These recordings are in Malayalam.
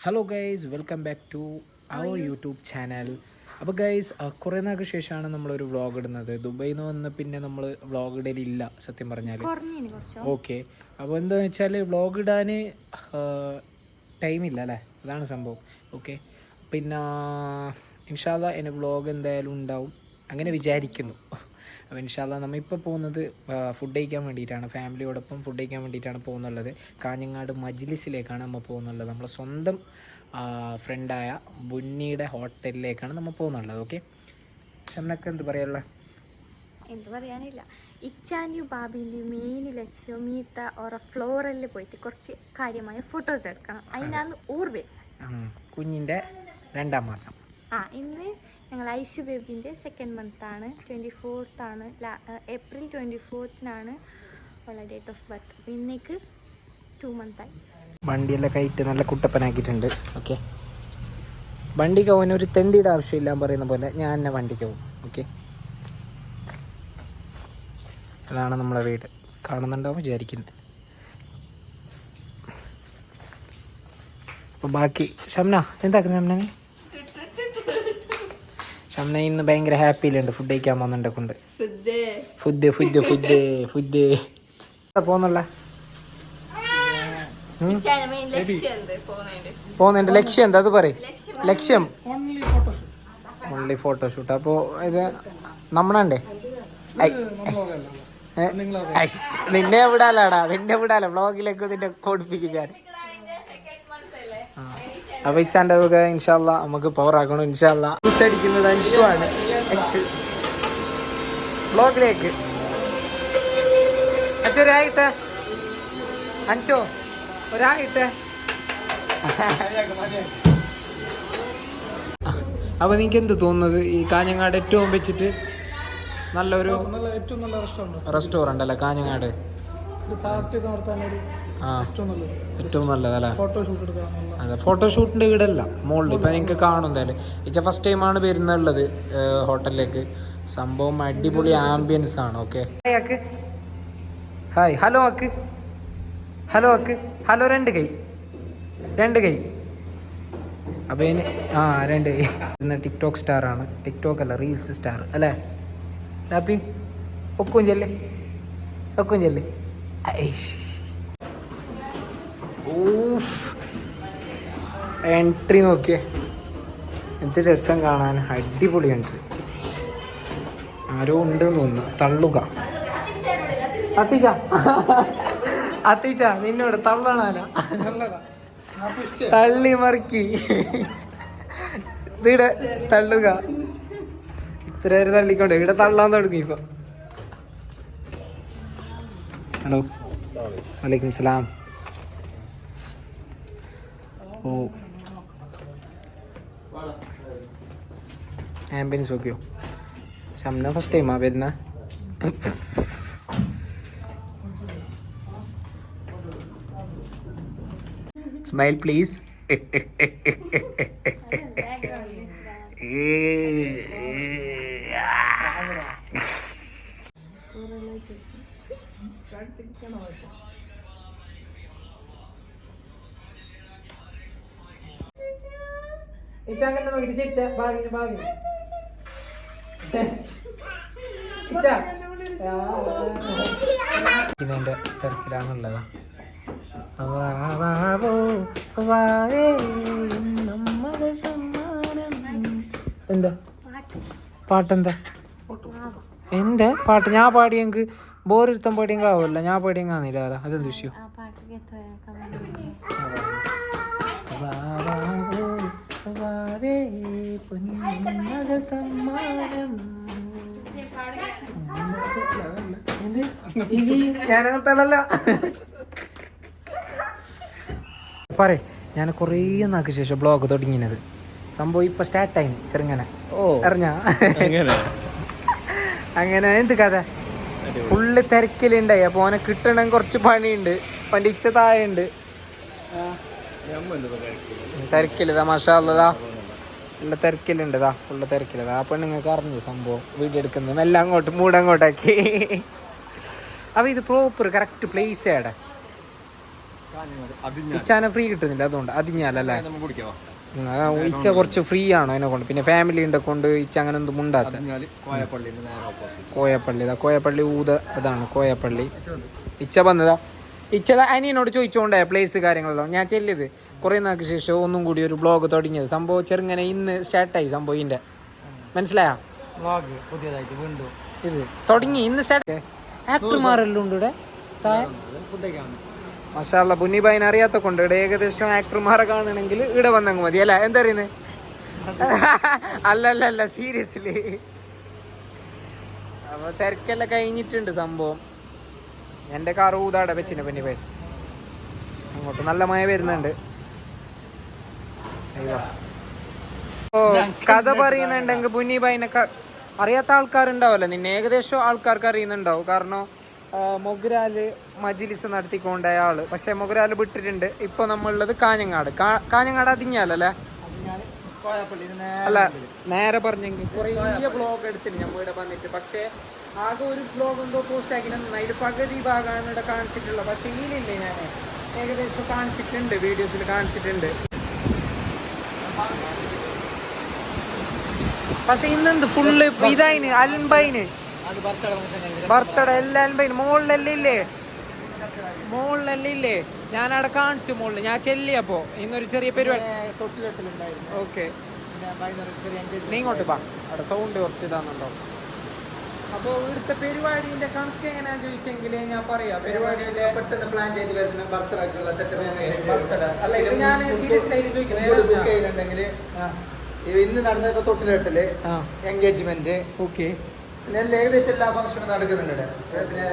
Hello guys welcome back to our YouTube channel അപ്പോൾ ഗൈസ് കുറേ നാൾക്ക് ശേഷമാണ് നമ്മളൊരു വ്ളോഗ് ഇടുന്നത്. ദുബൈയിൽ നിന്ന് വന്ന് പിന്നെ നമ്മൾ വ്ളോഗ് ഇടലില്ല സത്യം പറഞ്ഞാൽ ഓക്കെ അപ്പോൾ എന്താണെന്ന് വെച്ചാൽ വ്ളോഗ് ഇടാൻ ടൈമില്ല അല്ലേ? അതാണ് സംഭവം. ഓക്കെ പിന്നെ ഇൻഷാല്ല എന്റെ വ്ളോഗ് എന്തായാലും ഉണ്ടാവും. അങ്ങനെ വിചാരിക്കുന്നു. അപ്പോൾ ഇൻഷാല്ല നമ്മൾ ഇപ്പോൾ പോകുന്നത് ഫുഡ് കഴിക്കാൻ വേണ്ടിയിട്ടാണ്. ഫാമിലിയോടൊപ്പം ഫുഡ് കഴിക്കാൻ വേണ്ടിയിട്ടാണ് പോകുന്നുള്ളത്. കാഞ്ഞങ്ങാട് മജ്ലിസിലേക്കാണ് നമ്മൾ പോകുന്നുള്ളത്. നമ്മളെ സ്വന്തം ഫ്രണ്ടായ ബുന്നിയുടെ ഹോട്ടലിലേക്കാണ് നമ്മൾ പോകുന്നുള്ളത്. ഓക്കെ? എന്നൊക്കെ എന്ത് പറയാനുള്ള? എന്ത് പറയാനില്ല. ഇച്ചാന്റെയും ബാബിന്റെയും മെയിൻ ലക്ഷ്യം മീത്ത ഓറ ഫ്ലോറിൽ പോയിട്ട് കുറച്ച് കാര്യമായ ഫോട്ടോസ് എടുക്കണം. അതിനാണ് ഊർവേ കുഞ്ഞിന്റെ രണ്ടാം മാസം. ആ ഇന്ന് ഞങ്ങൾ ഐഷു ബേബിന്റെ സെക്കൻഡ് മന്ത് ആണ്. ട്വന്റി ഫോർത്താണ് ഏപ്രിൽ ട്വന്റി ഫോർത്തിനാണ് ഉള്ള ഡേറ്റ് ഓഫ് ബർത്ത് ഇന്നേക്ക് ടു മന്തായി വണ്ടിയെല്ലാം കയറ്റി നല്ല കുട്ടപ്പനാക്കിയിട്ടുണ്ട്. ഓക്കെ വണ്ടിക്ക് അവൻ ഒരു തെണ്ടിയുടെ ആവശ്യമില്ല പറയുന്ന പോലെ ഞാൻ തന്നെ വണ്ടിക്ക് പോകും. ഓക്കെ അതാണ് നമ്മളെ വീട്. കാണുന്നുണ്ടാവും വിചാരിക്കുന്നത് അപ്പോൾ ബാക്കി ഷംന എന്താക്കുന്നു ഷംന ഷംന ഇന്ന് ഭയങ്കര ഹാപ്പിയിലുണ്ട്. ഫുഡ് കഴിക്കാൻ പോകുന്നുണ്ട് കൊണ്ട്. ഫുഡ്. ഫുഡ് ഫുഡ് ഫുഡ് പോകുന്നുള്ള മെയിൻ ലക്ഷ്യം എന്ത്? അത് പറയും. ലക്ഷ്യം. ഓൺലി ഫോട്ടോഷൂട്ട് അപ്പോൾ ഇത് നമ്മളണ്ടേ? നിന്നെ വിടാലാടാ. നിന്നെ വിടാല. വ്ളോഗിലേക്ക് നിന്നെ കൊടുപ്പിക്കും ഞാൻ. അപ്പൊ ഇച്ചാന്റെ വക ഇൻഷാല്ല നമുക്ക് പവർ ആക്കണം ഇൻഷാല്ല ജ്യൂസ് അടിക്കുന്നത് അഞ്ചു ആണ്. അഞ്ച് വ്ളോഗിലേക്ക് അഞ്ചോ ഒരായിട്ടെ? അഞ്ചോ? ഒരായിട്ടെ? അപ്പൊ നിങ്ങക്ക് എന്ത് തോന്നുന്നത്? ഈ കാഞ്ഞങ്ങാട് ഏറ്റവും വെച്ചിട്ട് നല്ലൊരു ഏറ്റവും നല്ല റെസ്റ്റോറന്റ് അല്ല? കാഞ്ഞങ്ങാട്. പാർട്ടി ഏറ്റവും നല്ലത്. ഏറ്റവും നല്ലതല്ലേ? ഫോട്ടോ ഷൂട്ട് എടുക്കാനുള്ള അതെ ഫോട്ടോഷൂട്ടിന്റെ വീടല്ല മുകളിൽ ഇപ്പം നിങ്ങൾക്ക് കാണും എന്തായാലും. ഇച്ച ഫസ്റ്റ് ടൈമാണ് വരുന്നുള്ളത് ഹോട്ടലിലേക്ക്. സംഭവം അടിപൊളി ആംബിയൻസ് ആണ് ഓക്കെ ഹായ് ഹലോ അക്ക്. ഹലോ അക്ക്. ഹലോ രണ്ട് കൈ. രണ്ട് കൈ. അപ്പോൾ ഇനി ആ രണ്ട് കൈ. ഇന്ന് ടിക്ടോക്ക് സ്റ്റാർ ആണ്. ടിക്ടോക്ക് അല്ല റീൽസ് സ്റ്റാർ അല്ലേ? ഹാപ്പി ഒക്കും ചെല്ലേ ഒക്കും ചെല്ലേ ഊഫ് എൻട്രി നോക്കിയേ. എന്ത് രസം കാണാൻ. അടിപൊളി എൻട്രി ആരോ ഉണ്ട് തോന്നുന്നു. തള്ളുക. അത്തിച്ച. അത്തിച്ച നിന്നോട് തള്ളണാല തള്ളി മറിക്കി. ഇവിടെ തള്ളുക. ഇത്ര നേരം തള്ളിക്കൊണ്ട് ഇവിടെ തള്ളാൻ തുടങ്ങി ഇപ്പൊ. ഹലോ. വലൈക്കും സലാം. ഓ ആംബിയൻസ് നോക്കിയോ ഷംന ഫസ്റ്റ് ടൈമാ വരുന്ന സ്മൈൽ പ്ലീസ് ഇച്ചാങ്ങനെ നോക്കി? ചിരിച്ച ഭാവിന് ഭാവിന് ഇതിന്റെ തിരക്കിലാണുള്ളതാ. എന്താ? പാട്ടെന്താ? എന്താ? പാട്ട്. ഞാൻ പാടിയെങ്കിൽ ബോറിരുത്തം പാടിയെങ്കിൽ ആവുമല്ലോ ഞാൻ പാടിയെങ്കിൽ ആന്നില്ല അതെന്ത് വിഷയം ആ പാട്ട് വാവാവോ, വാവേ, പൊന്മകൾ സമ്മാനം. ഇനി ഇത് ഞാനങ്ങനത്തല്ല പറ ഞാൻ കുറേ നാൾക്ക് ശേഷം ബ്ലോഗ് തുടങ്ങിയത്. സംഭവം ഇപ്പൊ സ്റ്റാർട്ടായി ചെറുങ്ങനെ. ഓ. അറിഞ്ഞ? അങ്ങനെ അങ്ങനെ എന്ത് കഥ? ഫുള്ള് തിരക്കിലുണ്ടായി. അപ്പൊ ഓനെ കിട്ടണം കുറച്ച് പണിയുണ്ട്. അവന്റെ ഇച്ച തിരക്കില്ല തമാശ മഷാല്ലതാ ഫുള്ള് തിരക്കിലുണ്ട് ഇതാ ഫുള്ള് തിരക്കിലതാ അപ്പോൾ നിങ്ങൾക്ക് അറിഞ്ഞു സംഭവം. വീഡിയോ എടുക്കുന്നത് എല്ലാം അങ്ങോട്ട് മൂടങ്ങോട്ടാക്കി അപ്പൊ ഇത് പ്രോപ്പർ കറക്റ്റ് പ്ലേസ് ആടെ. ഇച്ചാനെ ഫ്രീ കിട്ടുന്നില്ല അതുകൊണ്ട് അതിഞ്ഞാലല്ലേ? ഇച്ച കുറച്ച് ഫ്രീ ആണോ അതിനെ കൊണ്ട്. പിന്നെ ഫാമിലി ഉണ്ട് കൊണ്ട് ഇച്ച അങ്ങനെ ഒന്നും ഉണ്ടാത്ത കോയപ്പള്ളി കോയപ്പള്ളി ഊത അതാണ് കോയപ്പള്ളി. ഇച്ച വന്നതാ. ഇച്ച അനിയനോട് ചോദിച്ചോണ്ടേ പ്ലേസ് കാര്യങ്ങളെല്ലാം. ഞാൻ ചെല്ലിയത്. കുറേ നാൾക്ക് ശേഷം ഒന്നും കൂടി ഒരു ബ്ലോഗ് തുടങ്ങിയത്. സംഭവം ചെറുങ്ങനെ ഇന്ന് സ്റ്റാർട്ടായി സംഭവം ഇതിന്റെ മനസ്സിലായാ? വ്ളോഗ് പുതിയതായിട്ട് വീണ്ടും. ഇത് തുടങ്ങി. ഇന്ന് സ്റ്റാർട്ട് ആക്ടർമാരെല്ലാം ഉണ്ട് ഇവിടെ. മസാല പുന്നിബായിനെ അറിയാത്ത കൊണ്ട് ഇവിടെ ഏകദേശം ആക്ടർമാരെ കാണണമെങ്കിൽ ഇവിടെ വന്നങ്ങ് മതി. അല്ല? എന്താ പറയുന്നത് അല്ല അല്ല അല്ല സീരിയസ്ലി അപ്പൊ തിരക്കെല്ലാം കഴിഞ്ഞിട്ടുണ്ട് സംഭവം. എന്റെ കാർ ഊതാടെ വെച്ചിന് പിന്നെ പേര് അങ്ങോട്ട് നല്ല മഴ വരുന്നുണ്ട്. അയ്യോ. ഓ കഥ പറയുന്നുണ്ടെങ്കിൽ പുന്നിബായിനെ അറിയാത്ത ആൾക്കാരുണ്ടാവല്ലോ. നിന്നെ ഏകദേശം ആൾക്കാർക്ക് അറിയുന്നുണ്ടാവും. കാരണം മൊഗുരാൽ മജിലിസ് നടത്തിക്കൊണ്ടയാൾ. പക്ഷെ മൊഗ്രാൽ വിട്ടിട്ടുണ്ട്. ഇപ്പൊ നമ്മളുള്ളത് കാഞ്ഞങ്ങാട്. കാഞ്ഞങ്ങാട് അതിഞ്ഞാലല്ലേ? അല്ല നേരെ പറഞ്ഞെങ്കിൽ കുറേ ബ്ലോഗ് എടുത്തിന് ഞാൻ ഇവിടെ വന്നിട്ട്. പക്ഷേ ആകെ ഒരു ബ്ലോഗ് എന്തോ പോസ്റ്റ് ആക്കി. അതിൽ പകുതി ഭാഗമാണ് ഇവിടെ കാണിച്ചിട്ടുള്ളത്. പക്ഷേ ഇതിലില്ലേ ഞാൻ ഏകദേശം കാണിച്ചിട്ടുണ്ട് വീഡിയോസിൽ കാണിച്ചിട്ടുണ്ട്. പക്ഷെ ഇന്നെന്ത് ഫുള്ള് ഇതായിന് അൽബൈന് ബർത്ത്ഡേ എല്ലാം അൽബൈന് മോളിലെല്ലാം ഇല്ലേ? മോളിലെല്ലാം? ഇല്ലേ ഞാൻ അവിടെ കാണിച്ചു മുകളിൽ ഞാൻ ചെല്ലിയപ്പോ ഇന്നൊരു ചെറിയ പരിപാടി ഓക്കെ. നീ ഇങ്ങോട്ട് പാ അവിടെ സൗണ്ട് കുറച്ച് ഇതാണല്ലോ അപ്പോൾ ഇവിടുത്തെ പരിപാടിന്റെ കണക്ക് എങ്ങനെയാ ചോദിച്ചെങ്കിൽ ഞാൻ പറയാം. പരിപാടിയുടെ പെട്ടെന്ന് പ്ലാൻ ചെയ്ത് വരുന്ന ബർത്ത്ഡേക്കുള്ള സെറ്റപ്പ് അല്ല ഇത് ഞാൻ സീരിയസ് ആയിട്ട് ബുക്ക് ചോദിക്കുന്നത് ചെയ്യുന്നുണ്ടെങ്കിൽ ഇന്ന് നടന്നപ്പോ തൊട്ടിലെട്ടിൽ എൻഗേജ്മെന്റ് ഓക്കെ. പിന്നെ ഏകദേശം എല്ലാ ഫംഗ്ഷനും നടക്കുന്നുണ്ട് പിന്നെ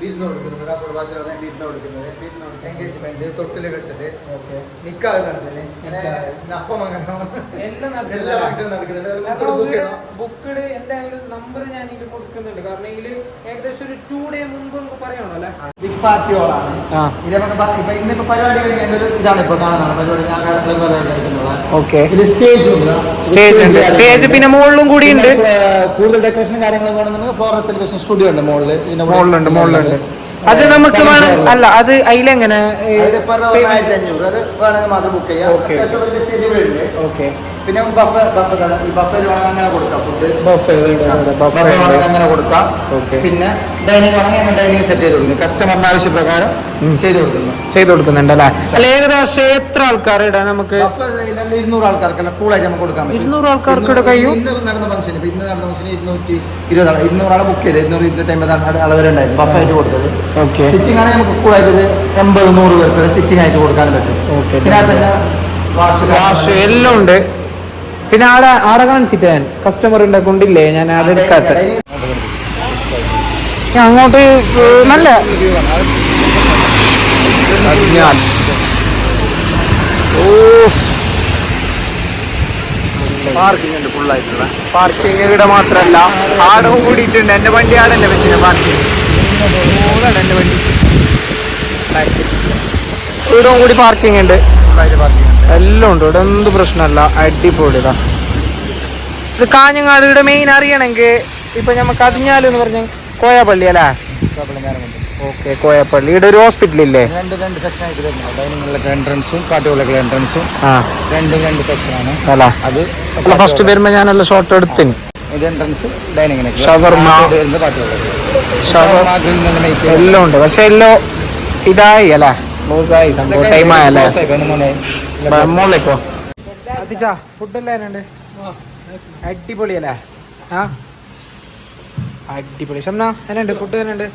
വിരുന്ന് കൊടുക്കുന്നത് കാസർഗോഡ് ഭാഷയിൽ പറഞ്ഞാൽ വിരുന്ന് കൊടുക്കുന്നത് എൻഗേജ്മെന്റ് തൊട്ടിൽ കെട്ടൽ. നിക്കാഹ് നടത്തൽ അപ്പം അങ്ങനെ എല്ലാം ഫംഗ്ഷനും നടക്കുന്നുണ്ട്. ബുക്ക്ഡ് എന്തായാലും നമ്പർ ഞാൻ ഇതിൽ കൊടുക്കുന്നുണ്ട്. കാരണം ഇതിൽ ഏകദേശം ഒരു ടു ഡേ മുമ്പ് നമുക്ക് പറയണോ അല്ലേ? ബിഗ് പാർട്ടി ഹോളാണ് ആ. ഇത് നമുക്ക് പ- ഇപ്പൊ ഇന്നിപ്പോ പരിപാടി കഴിഞ്ഞ ഒരു ഇതാണ് ഇപ്പൊ കാണുന്നത്. പരിപാടി ഞാൻ കാര്യങ്ങളൊക്കെ പരിപാടി ഓക്കെ സ്റ്റേജ് ഉണ്ട്. സ്റ്റേജ് പിന്നെ മുകളിലും കൂടി ഉണ്ട്. കൂടുതൽ ഡെക്കറേഷൻ കാര്യങ്ങളും വേണമെന്നുണ്ടെങ്കിൽ ഫ്ലോറൽ സെലിബ്രേഷൻ സ്റ്റുഡിയോ ഉണ്ട് മുകളിൽ മുകളിലുണ്ട് മുകളിലുണ്ട് അത് നമുക്ക് വേണം അല്ല അത് അതിലെങ്ങനെ? അത് വേണമെങ്കിൽ മാത്രം ബുക്ക് ചെയ്യാം. ഓക്കെ പിന്നെ ബഫ ബഫ വേണമെങ്കിൽ അങ്ങനെ കൊടുക്കാം. ഫുഡ് ബഫേ ബഫ അങ്ങനെ കൊടുക്കാം. പിന്നെ ഡൈനിങ് വേണമെങ്കിൽ ഡൈനിങ് സെറ്റ് ചെയ്ത് കൊടുക്കുന്നു. കസ്റ്റമറിന്റെ ആവശ്യപ്രകാരം ചെയ്ത് കൊടുക്കുന്നു. ചെയ്ത് കൊടുക്കുന്നുണ്ടല്ലേ? അല്ല ഏകദേശം എത്ര ആൾക്കാർ ഇടാൻ നമുക്ക് ബഫ ഇരുന്നൂറ് ആൾക്കാർക്കെല്ലാം? കൂളായിട്ട് നമുക്ക് കൊടുക്കാൻ പറ്റും. ഇരുന്നൂറ് ആൾക്കാർക്ക് കഴിയും? ഇന്ന് നടന്ന ഫംഗ്ഷൻ ഇപ്പൊ ഇന്ന് നടന്ന ഫംഗ്ഷൻ ഇരുന്നൂറ്റി ഇരുപത് ഇരുന്നൂറാളെ ബുക്ക് ചെയ്ത്. ഇരുന്നൂറ് ഇരുന്നൂറ്റി അമ്പത് ആൾ വരെ ബഫ് ആയിട്ട് കൊടുത്തത്. ഓക്കെ സിറ്റിംഗ് ആണെങ്കിൽ നമുക്ക് കൂളായിട്ട് ഒരു എൺപത് നൂറ് പേർക്ക് സിറ്റിംഗ് ആയിട്ട് കൊടുക്കാൻ പറ്റും. ഓക്കെ പിന്നെ അത് തന്നെ വാഷ് വാഷ് എല്ലാം ഉണ്ട്. പിന്നെ ആടെ ആടെ കാണിച്ചിട്ട് ഞാൻ. കസ്റ്റമറിന്റെ കൊണ്ടില്ലേ ഞാൻ ആടെ എടുക്കാത്ത ഞാൻ അങ്ങോട്ട് നല്ല. ഓ. പാർക്കിംഗ് ഉണ്ട് ഫുള്ളായിട്ടുള്ള പാർക്കിംഗ് ഇവിടെ മാത്രല്ല. ആടവും കൂടിയിട്ടുണ്ട്. എന്റെ വണ്ടി ആടല്ലേ വെച്ചിന് പാർക്കിംഗ്. എന്റെ വണ്ടി. ഇവിടവും കൂടി പാർക്കിംഗ് ഉണ്ട്. പാർക്കിംഗ് ഉണ്ട് എല്ലാം ഉണ്ട്. ഇവിടെ എന്ത് പ്രശ്നമല്ല. അടിപൊളിതാ. ഇത് കാഞ്ഞങ്ങാട് ഇവിടെ മെയിൻ അറിയണമെങ്കിൽ ഇപ്പൊ നമുക്ക് അതിഞ്ഞാൽ എന്ന് പറഞ്ഞ കോയപ്പള്ളി അല്ലേ? ഓക്കെ കോയപ്പള്ളി. ഇവിടെ ഒരു ഹോസ്പിറ്റൽ ഇല്ലേ? രണ്ട് രണ്ട് സെക്ഷൻ ആയിട്ട് വരുന്നുണ്ട് ഡൈനിങ്ങിലൊക്കെ എൻട്രൻസും പാട്ടുകളിലൊക്കെ എൻട്രൻസും ആ. രണ്ടും രണ്ട് സെക്ഷനാണ് അല്ല. അത് അല്ല ഫസ്റ്റ് വരുമ്പോ ഞാനല്ല ഷോർട്ട് എടുത്തിന്. ഇത് എൻട്രൻസ്. വരുന്നത് എല്ലാം ഉണ്ട്. പക്ഷെ എല്ലാം ഇതായി അല്ലേ? ക്ലോസ് ആയി സംഭവം ടൈം ആയല്ലേ? മോളിലേക്കോ അതിച്ചാ ഫുഡെല്ലാം ഉണ്ട് അടിപൊളിയല്ലേ ആ അടിപൊളി ഷംന എന്നുണ്ട് ഫുഡ് എന്നുണ്ട്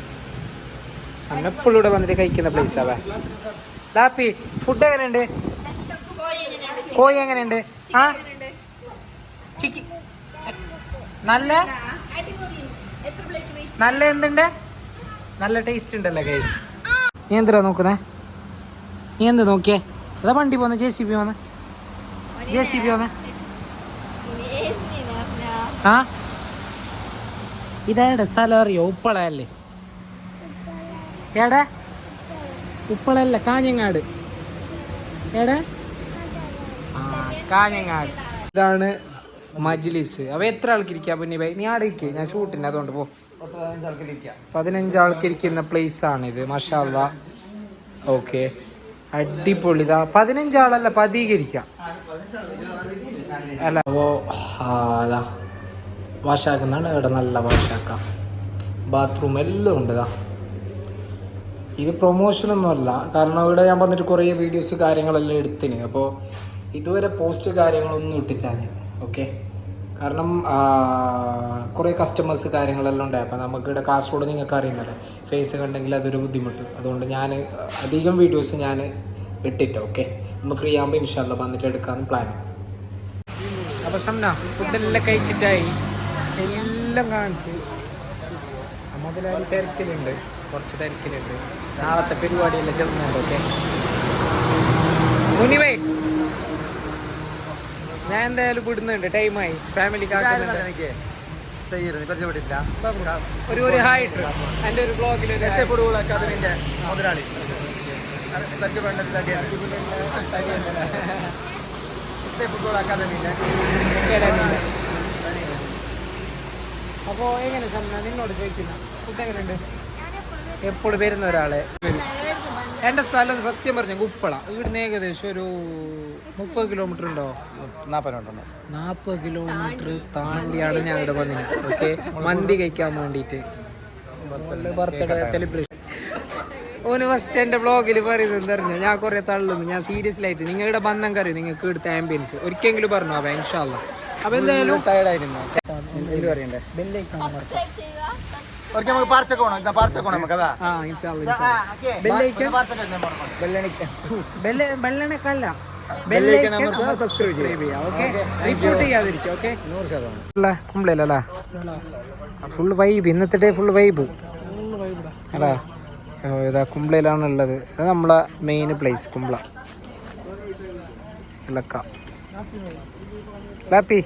ഷംന എപ്പോഴും ഇവിടെ വന്നിട്ട് കഴിക്കുന്ന പ്ലേസ് ആവേ ലാപ്പി ഫുഡ് എങ്ങനെയുണ്ട്? കോഴി എങ്ങനെയുണ്ട്? ആ? ചിക്കി. നല്ല? നല്ല എന്തുണ്ട്? നല്ല ടേസ്റ്റ് ഉണ്ടല്ലേ ഗൈസ് നീ എന്തിനാ നോക്കുന്നേ? നീ എന്ത് നോക്കിയേ? അതാ വണ്ടി പോന്നെ ജെ സി ബി പോന്നെ. ജെ സി ബി പോന്നെ. ആ? ഇതേടെ സ്ഥലം അറിയോ? ഉപ്പളയല്ലേ. ഏടെ ഉപ്പളല്ല കാഞ്ഞങ്ങാട്. ഏടെ ആ കാഞ്ഞങ്ങാട്. ഇതാണ് മജ്ലിസ്. അവ എത്ര ആൾക്ക് ഇരിക്കാം പിന്നെ ബൈ നീ ആടെ ഇരിക്കേ. ഞാൻ ഷൂട്ടിന് അതുകൊണ്ട് പോ. പതിനഞ്ചാൾക്കിരിക്കുന്ന ആൾക്ക് ഇരിക്കുന്ന പ്ലേസ് ആണ് ഇത് മഷാല്ല ഓക്കെ അടിപൊളി. ഇതാ പതിനഞ്ചാളല്ല പതീകരിക്കാം. അല്ല. ഓ അതാ വാഷാക്കുന്നതാണ് ഇവിടെ നല്ല വാഷാക്കാം ബാത്റൂം എല്ലാം ഉണ്ട് ഇതാ. ഇത് പ്രൊമോഷനൊന്നുമല്ല കാരണം ഇവിടെ ഞാൻ വന്നിട്ട് കുറേ വീഡിയോസ് കാര്യങ്ങളെല്ലാം എടുത്തിന്. അപ്പോൾ ഇതുവരെ പോസ്റ്റ് കാര്യങ്ങളൊന്നും ഇട്ടിട്ടാണ് ഓക്കെ കാരണം കുറേ കസ്റ്റമേഴ്സ് കാര്യങ്ങളെല്ലാം ഉണ്ടായി. അപ്പോൾ നമുക്ക് ഇവിടെ കാസർഗോഡ് നിങ്ങൾക്ക് അറിയുന്നല്ലേ ഫേസ് കണ്ടെങ്കിൽ അതൊരു ബുദ്ധിമുട്ട്. അതുകൊണ്ട് ഞാൻ അധികം വീഡിയോസ് ഞാൻ ഇട്ടിട്ട് ഓക്കെ ഒന്ന് ഫ്രീ ആകുമ്പോൾ ഇൻഷാല്ല വന്നിട്ട് എടുക്കാൻ പ്ലാൻ അപ്പോൾ ഷംന ഫുഡെല്ലാം കഴിച്ചിട്ടായി. എല്ലാം കാണിച്ച്. മുതലാളി തിരക്കിലുണ്ട്. കുറച്ച് തിരക്കിലുണ്ട്. നാളത്തെ പരിപാടിയെല്ലാം ചെല്ലുന്നുണ്ട് ഓക്കെ മുനിവേ ഞാൻ എന്തായാലും വിടുന്നുണ്ട് ടൈമായി ഫാമിലി പരിചയപ്പെട്ടില്ല ഒരു ഒരു ഹായ് എന്റെ ഒരു ബ്ലോഗിൽ അക്കാദമിന്റെ മുതലാളി. ഫുട്ബോൾ അക്കാദമിന്റെ അപ്പോൾ എങ്ങനെ നിന്നോട് ചോദിക്കുന്ന. ഫുഡ് എങ്ങനെയുണ്ട് എപ്പോഴും വരുന്ന ഒരാളെ. എന്റെ സ്ഥലം സത്യം പറഞ്ഞ ഉപ്പള ഇവിടുന്ന് ഏകദേശം ഒരു മുപ്പത് കിലോമീറ്റർ ഉണ്ടോ? നാൽപ്പതുണ്ടോ നാൽപ്പത് കിലോമീറ്റർ താണ്ടിയാണ് ഞാൻ ഇവിടെ വന്നത് ഓക്കെ മന്തി കഴിക്കാൻ വേണ്ടിയിട്ട് ബർത്ത്ഡേ. സെലിബ്രേഷൻ ഓന് ഫസ്റ്റ് എന്റെ ബ്ലോഗിൽ പറയുന്നത് എന്താ പറഞ്ഞാൽ ഞാൻ കുറേ തള്ളുന്നു. ഞാൻ സീരിയസ് ആയിട്ട് നിങ്ങളുടെ ബന്ധം കറി നിങ്ങൾക്ക് ഇവിടുത്തെ ആംബിയൻസ് ഒരിക്കലെങ്കിലും പറഞ്ഞു അവ ഇൻഷാല്ല അപ്പോൾ എന്തായാലും ടയർഡായിരുന്നു എന്ത് പറയണ്ടേ? ഓക്കെ നമുക്ക് പാർച്ചക്ക് പോകണം ഇതാ പാർച്ചക്ക് പോകണം നമുക്ക് അതാ. ആ ഇൻഷാല്ല ബെല്ലൈക്കൻ ബെല്ല സബ്സ്ക്രൈബ് ചെയ്യാം. ഓക്കെ? റിപ്പോർട്ട് ചെയ്യാതിരിക്കും ഓക്കെ? നൂറ് ശതമാനം. കുമ്പളല്ലേ ഫുൾ വൈബ് ഇന്നത്തെ ഡേ ഫുൾ വൈബ് അടാ ഇതാ കുമ്പളയിലാണ് ഉള്ളത് ഇത് നമ്മളെ മെയിൻ പ്ലേസ് കുമ്പള. ഇളക്ക ലാപ്പി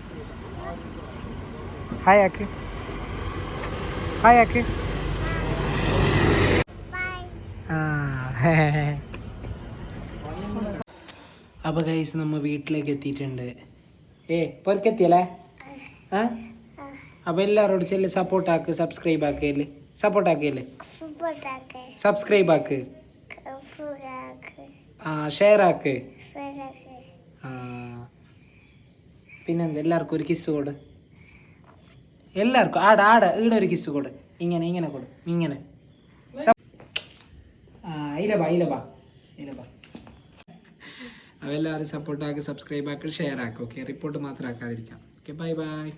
ഹായ് ആക്ക്. ഹായ് ആക്ക് അപ്പോൾ ഗൈസ് നമ്മ വീട്ടിലേക്ക് എത്തിയിട്ടുണ്ട്. ഏ പൊരക്കെത്തിയല്ലേ? ആ. അപ്പോൾ എല്ലാവരോടും ചെല്ല് സപ്പോർട്ട് ആക്ക് സബ്സ്ക്രൈബ് ആക്കിയല്ലേ സപ്പോർട്ട് ആക്കിയല്ലേ സബ്സ്ക്രൈബ് ആക്ക്. ആ ഷെയർ ആക്ക്. ആ. പിന്നെന്താ? എല്ലാവർക്കും ഒരു കിസ് കൊടു. എല്ലാവർക്കും. ആടെ ആടെ ഈടെ ഒരു കിസ് കൊടു. ഇങ്ങനെ ഇങ്ങനെ കൊടു. ഇങ്ങനെ. ഇലബാ ഇലബാ ഇലബാ അവെല്ലാവരും സപ്പോർട്ട് ആക്കി സബ്സ്ക്രൈബ് ആക്കി ഷെയർ ആക്കി ഓക്കെ റിപ്പോർട്ട് മാത്രം ആക്കാതിരിക്കാം. Okay bye bye